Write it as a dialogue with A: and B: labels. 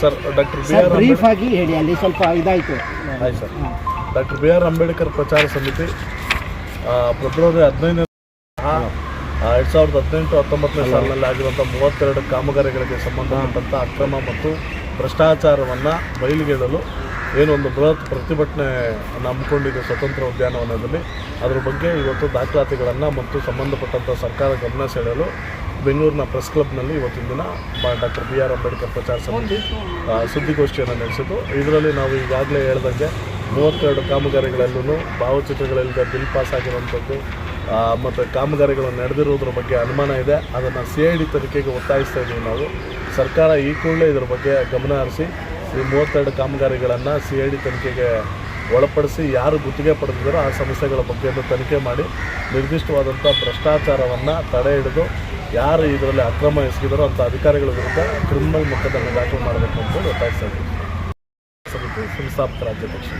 A: Sir doctor B R
B: brief ಆಗಿ ಹೇಳಿ ಅಲ್ಲಿ ಸ್ವಲ್ಪ ಇದಾಯಿತು.
A: ಆಯ್ತು sir. Doctor B R Ambedkar ಪ್ರಚಾರ ಸಮಿತಿ ಫೆಬ್ರವರಿ ಹದಿನೈದನೇ ಎರಡು ಸಾವಿರದ ಹದಿನೆಂಟು ಹತ್ತೊಂಬತ್ತನೇ ಸಾಲಿನಲ್ಲಿ ಆಗಿರುವಂಥ ಮೂವತ್ತೆರಡು ಕಾಮಗಾರಿಗಳಿಗೆ ಸಂಬಂಧಪಟ್ಟಂಥ ಅಕ್ರಮ ಮತ್ತು ಭ್ರಷ್ಟಾಚಾರವನ್ನು ಏನು ಏನೊಂದು ಬೃಹತ್ ಪ್ರತಿಭಟನೆ ಹಮ್ಮಿಕೊಂಡಿದೆ ಸ್ವತಂತ್ರ ಉದ್ಯಾನವನದಲ್ಲಿ. ಅದ್ರ ಬಗ್ಗೆ ಇವತ್ತು ದಾಖಲಾತಿಗಳನ್ನು ಮತ್ತು ಸಂಬಂಧಪಟ್ಟಂಥ ಸರ್ಕಾರ ಗಮನ ಸೆಳೆಯಲು ಬೆಂಗಳೂರಿನ ಪ್ರೆಸ್ ಕ್ಲಬ್ನಲ್ಲಿ ಇವತ್ತಿನ ದಿನ ಡಾಕ್ಟರ್ ಬಿ ಆರ್ ಅಂಬೇಡ್ಕರ್ ಪ್ರಚಾರ ಸಮಿತಿ ಸುದ್ದಿಗೋಷ್ಠಿಯನ್ನು ನಡೆಸಿತು ಇದರಲ್ಲಿ ನಾವು ಈಗಾಗಲೇ ಹೇಳ್ದಂಗೆ ಮೂವತ್ತೆರಡು ಕಾಮಗಾರಿಗಳಲ್ಲೂ ಭಾವಚಿತ್ರಗಳಿಲ್ಲದೆ ಬಿಲ್ ಪಾಸ್ ಆಗಿರುವಂಥದ್ದು ಮತ್ತು ಕಾಮಗಾರಿಗಳು ನಡೆದಿರುವುದ್ರ ಬಗ್ಗೆ ಅನುಮಾನ ಇದೆ. ಅದನ್ನು ಸಿ ಐ ಡಿ ತನಿಖೆಗೆ ಒತ್ತಾಯಿಸ್ತಾ ಇದ್ದೀವಿ ನಾವು. ಸರ್ಕಾರ ಈ ಕೂಡಲೇ ಇದರ ಬಗ್ಗೆ ಗಮನ ಹರಿಸಿ, ಈ ಮೂವತ್ತೆರಡು ಕಾಮಗಾರಿಗಳನ್ನು ಸಿ ಐ ಡಿ ತನಿಖೆಗೆ ಒಳಪಡಿಸಿ ಯಾರು ಗುತ್ತಿಗೆ ಪಡೆದಿದ್ದಾರೋ ಆ ಸಮಸ್ಯೆಗಳ ಬಗ್ಗೆಯನ್ನು ತನಿಖೆ ಮಾಡಿ, ನಿರ್ದಿಷ್ಟವಾದಂಥ ಭ್ರಷ್ಟಾಚಾರವನ್ನು ತಡೆ ಹಿಡಿದು ಯಾರು ಇದರಲ್ಲಿ ಅಕ್ರಮ ಎಸಗಿದಾರೋ ಅಂತ ಅಧಿಕಾರಿಗಳ ವಿರುದ್ಧ ಕ್ರಿಮಿನಲ್ ಮೊಕದ್ದಮೆ ದಾಖಲು ಮಾಡಬೇಕು ಅಂತ ಸಮಿತಿ ಸಂಸ್ಥಾಪಕ ರಾಜ್ಯಾಧ್ಯಕ್ಷ